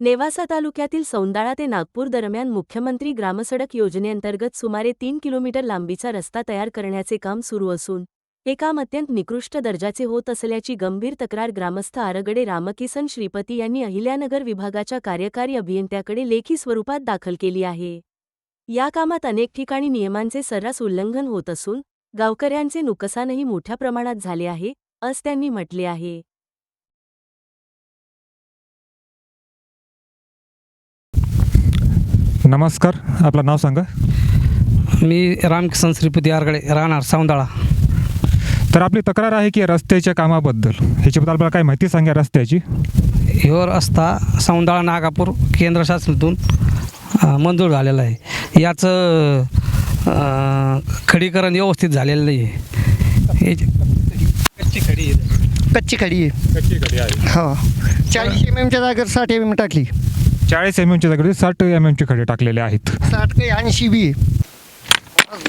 नेवासा तालुक्यातील सौंदाळा ते नागपूर दरम्यान मुख्यमंत्री ग्रामसडक योजनेअंतर्गत सुमारे तीन किलोमीटर लांबीचा रस्ता तयार करण्याचे काम सुरू असून हे काम अत्यंत निकृष्ट दर्जाचे होत असल्याची गंभीर तक्रार ग्रामस्थ आरगडे रामकिसन श्रीपती यांनी अहिल्यानगर विभागाच्या कार्यकारी अभियंत्याकडे लेखी स्वरूपात दाखल केली आहे. या कामात अनेक ठिकाणी नियमांचे सर्रास उल्लंघन होत असून गावकऱ्यांचे नुकसानही मोठ्या प्रमाणात झाले आहे अस त्यांनी म्हटले आहे. नमस्कार आपलं नाव सांगा. मी रामकिसन श्रीपती आरगडे राहणार सौंदाळा तर आपली तक्रार आहे की रस्त्याच्या कामाबद्दल ह्याच्याबद्दल आपल्याला काय माहिती सांगा रस्त्याची? ह्यो रस्ता सौंदाळा नागापूर केंद्र शासनातून मंजूर झालेला आहे. याचं अ, खडीकरण व्यवस्थित झालेलं नाही आहे. कच्ची खडी कच्ची खडी आहे. हो. चाळीस एम एमच्या जागेवर साठ एम एम टाकली. चाळीस एम एमच्या जागेवर साठ एम एमचे खडे टाकलेले आहेत. साठ काही ऐंशी बी.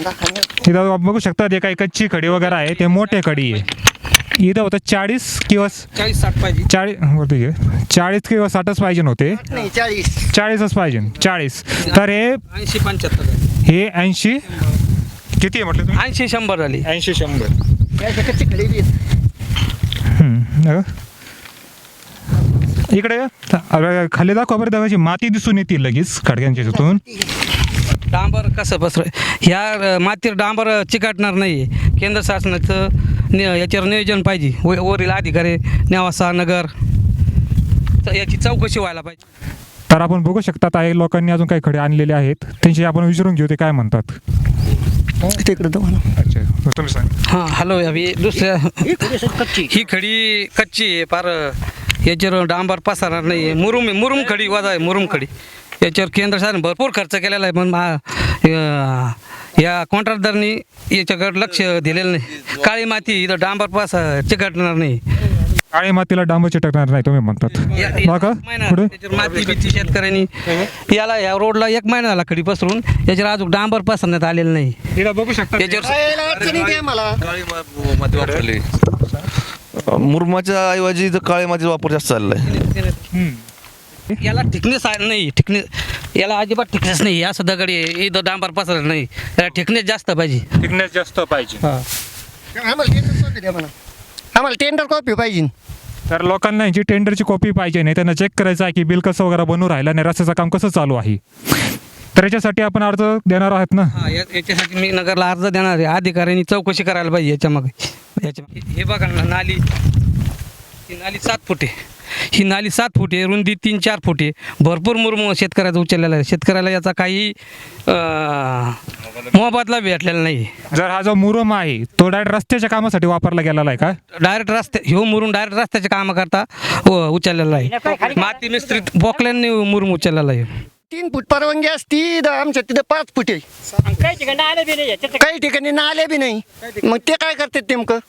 आहे. इथं बघू शकता ते काही कच्ची खडी वगैरे आहे ते मोठे खडी आहे. इथं होतं चाळीस किंवा चाळीस साठ पाहिजे. चाळीस वरती घे. चाळीस किंवा साठच पाहिजे नव्हते. नाही चाळीस. चाळीसच पाहिजे चाळीस. तर हे ऐंशी पंच्याहत्तर. हे ऐंशी किती आहे म्हटलं तुम्ही? ऐंशी शंभर झाली. ऐंशी शंभर. कच्ची खडी बी. इकडे ये. अरे, खाली दाखवा बरं दाखवायची माती दिसून येतील लगेच खडक्यांच्या तिथून डांबर कसं पसर? ह्या अ, मातीवर डांबर चिकाटणार नाही. केंद्र शासनाचं नि याच्यावर नियोजन पाहिजे. व वरील अधिकारी नेवासा नगर तर याची चौकशी व्हायला पाहिजे. तर आपण बघू शकता काही लोकांनी अजून काही खडे आणलेले आहेत. त्यांची आपण विचारून घेऊ ते काय म्हणतात. तिकडं अच्छा तुम्ही सांग. हां हॅलो अभि दुसऱ्या ही कच्ची. ही खडी कच्ची आहे फार याच्यावर डांबर पसरणार नाही आहे मुरुम मुरुम खडी वाजा आहे मुरुम खडी याच्यावर केंद्र शासन भरपूर खर्च केलेला आहे पण मा- या- या कॉन्ट्रॅक्टरनी याच्याकडे लक्ष दिलेलं नाही काळी माती इथं डांबर पास चिकटणार नाही काळी मातीला डांब चिटकणार नाही तुम्ही म्हणतात बघा पुढे माती बिती शेतकऱ्यांनी याला या रोडला एक महिना झाला खडी पसरून याच्यावर अजून डांबर पसरण्यात आलेलं नाही बघू शकता याच्यावर मुरमाच्या ऐवजी इथं काळी मातीचा वापर जास्त चाललाय हम्म. याला थिकनेस नाही थिकनेस याला अजिबात थिकनेस नाही असं दगडी आहे, इथं डांबर पसरत नाही. याला थिकनेस जास्त पाहिजे. थिकनेस जास्त पाहिजे. आम्हाला टेंडर कॉपी द्या मला आम्हाला टेंडर कॉपी पाहिजे. तर लोकांना यांची टेंडरची कॉपी पाहिजे नाही त्यांना चेक करायचं आहे की बिल कसं वगैरे बनवून राहिलं आणि रस्त्याचं काम कसं चालू आहे. तर याच्यासाठी आपण अर्ज देणार आहात ना? हा या- याच्यासाठी मी नगरला अर्ज देणार आहे. अधिकाऱ्यांनी चौकशी करायला पाहिजे याच्यामागे. याच्या हे बघा ना नाली. ही नाली सात फूट आहे. ही नाली सात फूट आहे रुंदी तीन चार फूट आहे. भरपूर मुरम शेतकऱ्याचा उचललेला आहे. शेतकऱ्याला याचा काही अं, मोबदला भेटलेला नाही. जर हा जो मुरुम आहे तो डायरेक्ट रस्त्याच्या कामासाठी वापरला गेलेला आहे का? डायरेक्ट रस्ते ह्यो मुरुम डायरेक्ट रस्त्याचे काम करता उचललेला आहे. माती मिस्त्रीत बोकल्यांनी मुरुम उचललेला आहे. तीन फूट परवानगी असती इथं आमच्या तिथं पाच फूट आहे. काही ठिकाणी आले बी नाही याच्यात. काही ठिकाणी नाले बी नाही. मग ते काय करतात नेमकं?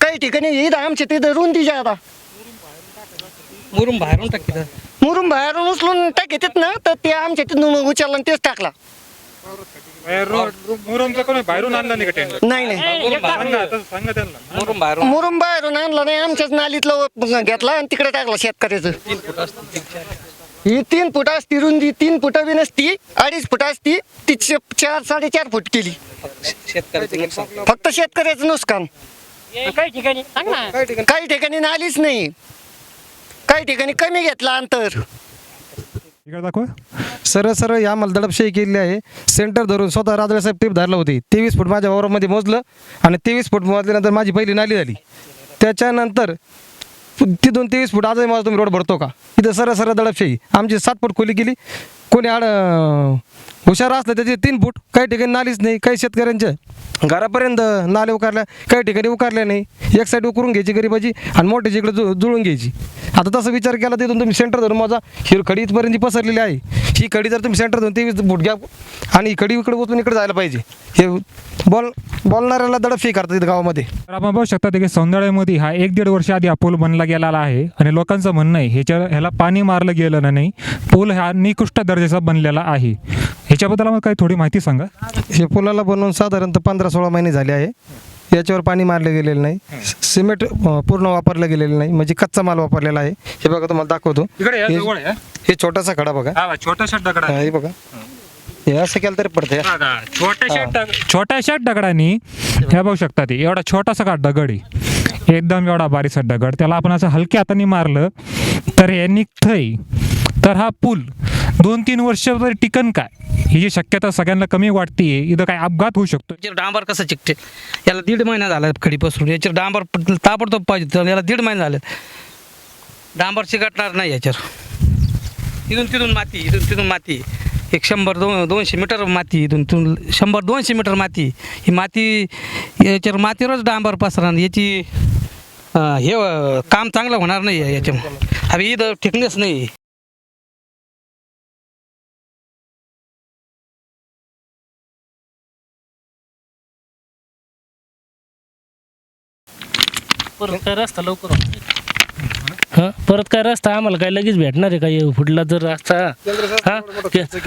काही ठिकाणी इथं आमच्या तिथं रुंदी जादा. मुरुम बाहेरून टाकी मुरुम बाहेरून उचलून टाकतात ना तर ते आमच्या तिथून उचलला आणि तेच टाकला. बाहेरून आणला नाही का टेंडर नाही नाही. सांगा त्यांना. मुरुम बाहेरून मुरुम बाहेरून आणला नाही आमच्याच नालीतलं घेतला आणि तिकडे टाकला शेतकऱ्याचं. ही तीन फूट असती रुंदी तीन फुट बी नसती अडीच फूट असती ती चार साडेचार फूट केली. शेतकऱ्याचं नुकसान फक्त शेतकऱ्याचं नुकसान. काही ठिकाणी सांग ना. काही ठिकाणी नालीच नाही. काही ठिकाणी कमी घेतला अंतर. इकडे दाखवा. सरळ सरळ या आम्हाला दडपशाही केलेली आहे. सेंटर धरून स्वतः राजळे साहेब टीप धरला होती. तेवीस फूट माझ्या वावरामध्ये मोजलं आणि तेवीस फूट मोजल्यानंतर माझी पहिली नाली झाली. त्याच्यानंतर तिथून तेवीस फूट आजही माझा तुम्ही रोड भरतो का? इथं सरळ सरळ दडपशाही. आमची सात फूट खोली गेली कोणी आड हुशार असलं त्याचे तीन फूट. काही ठिकाणी नालीच नाही काही शेतकऱ्यांच्या घरापर्यंत नाले उकारल्या काही ठिकाणी उकारल्या नाही. एक साईड उकरून घ्यायची गरीबाची आणि मोठ्याची इकडे जु जुळून घ्यायची. आता तसं विचार केला तिथून तुम्ही सेंटर धरून माझा हिरखडी इथपर्यंत पसरलेली आहे. ही खडी जर तुम्ही सेंटर धरून तेवीस फूट घ्या आणि खडी इकडे उचलून इकडे जायला पाहिजे. हे बोल बोलणाऱ्याला दडपशाही करतात इथं गावामध्ये. तर आपण बघू शकता की सौंदर्यामध्ये हा एक दीड वर्ष आधी हा पूल बनला गेलेला आहे आणि लोकांचं म्हणणं आहे ह्याच्या ह्याला पाणी मारलं गेलं ना नाही पूल हा निकृष्ट दर्जाचा बनलेला आहे. ह्याच्याबद्दल आम्हाला काही थोडी माहिती सांगा. हे पुलाला बनवून साधारणतः पंधरा सोळा महिने झाले आहे. याच्यावर पाणी मारलं गेलेलं नाही. सिमेंट अं, पूर्ण वापरलं गेलेलं नाही. म्हणजे कच्चा माल वापरलेला आहे. हे बघा तुम्हाला दाखवतो. इकडे या, हे- जवळ. हे छोटासा खडा बघा. हा, छोटाशा दगड. हा, हे बघा. हे असं केलं तरी पडते छोट्याशा दग- छोट्याशा दगडाने हे बघू शकता ते. एवढा छोटासा का दगड? आहे एकदम एवढा बारीकसा दगड. त्याला आपण असं हलक्या हाताने मारलं तर हे निघतंय. तर हा पूल दोन तीन वर्ष तरी टिकन काय? ही जी शक्यता सगळ्यांना कमी वाटते इथं काय अपघात होऊ शकतो? याच्यावर डांबर कसं चिकटे? याला दीड महिना झाला खडी पसरून याच्यावर डांबर प- ताबडतोब पाहिजे तर याला दीड महिना झाले. डांबर चिकटणार नाही याच्यावर. इथून तिथून माती इथून तिथून माती. एक शंभर दोन दोनशे मीटर माती इथून तिथून. शंभर दोनशे मीटर माती. ही माती याच्यावर मातीवरच डांबर पसरणार याची अं, हे अं, काम चांगलं होणार नाही आहे याच्यामुळे. अरे इथं थिकनेस नाही. परत काय रस्ता लवकर हा? परत काय रस्ता आम्हाला काय लगेच भेटणार आहे का? हे फुटला जर रस्ता हा?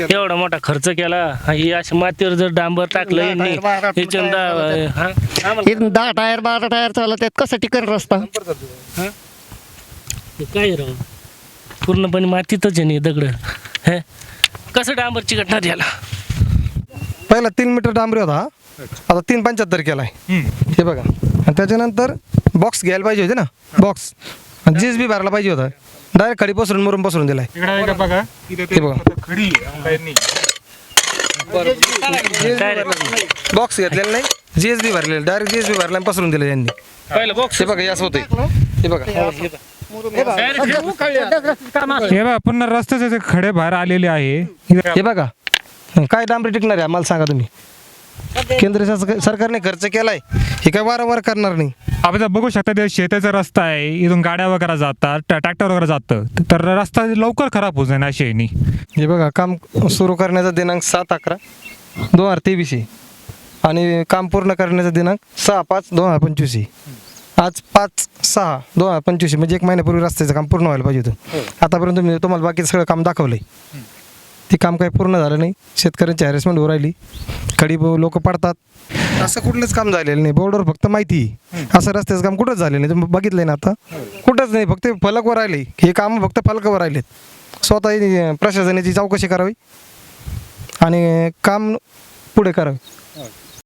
एवढा मोठा खर्च केला हा, ही अशी मातीवर जर डांबर टाकलं यांनी हा? आम्हाला हे दहा टायर बारा टायर चालत त्यात कसं टिकन रस्ता? हे? काय राव? पूर्णपणे मातीतच आहे नाही दगड. हे? कसं डांबर चिकटणार याला? पहिला तीन मीटर डांबरी होता. हा. आता तीन पंच्याहत्तर केला आहे हे बघा. आणि त्याच्यानंतर बॉक्स घ्यायला पाहिजे होते ना? बॉक्स जीस बी भरायला पाहिजे होता. डायरेक्ट खडी पसरून मुरून पसरून दिलाय. इकडे आहे का बघा? इथे हे बघा. खडी आहे. बॉक्स घेतलेला नाही जी एस बी भरलेलं डायरेक्ट जी एस बी भरला आणि पसरून दिलं यांनी. पहिलं बॉक्स हे बघा हे असं होतंय. हे बघा. हे बघा पुन्हा रस्त्याचे खडे बाहेर आलेले आहे हे बघा. काय डांबरी टिकणार आहे आम्हाला सांगा तुम्ही. केंद्र सरकारने खर्च केलाय. हे काय वारंवार करणार नाही. आपण जर बघू शकता ते शेताचा रस्ता आहे इथून गाड्या वगैरे जातात ट्रॅ- ट्रॅक्टर वगैरे जातं. तर रस्ता लवकर खराब होऊ जाईल अशी ह्यानी. हे बघा काम सुरू करण्याचा दिनांक सात अकरा दोन हजार तेवीस आहे. आणि काम पूर्ण करण्याचा दिनांक सहा पाच दोन हजार पंचवीस आहे. आज पाच सहा दोन हजार पंचवीस आहे. म्हणजे एक महिन्यापूर्वी रस्त्याचं काम पूर्ण व्हायला पाहिजे होतं. आतापर्यंत मी तुम्हाला बाकीचं सगळं काम दाखवलंय. ते काम काही पूर्ण झालं नाही. शेतकऱ्यांची हॅरेसमेंट होऊ राहिली. खडी लोक पडतात. असं कुठलंच काम झालेलं नाही. बोर्डवर फक्त माहिती. असं रस्त्याचं काम कुठंच झालेलं नाही. तुम्ही बघितलंय ना आता. कुठंच नाही. फक्त फलकवर राहिले. हे काम फक्त फलकावर राहिलेत. स्वतः प्रशासनाची चौकशी करावी. आणि काम पुढे करावी.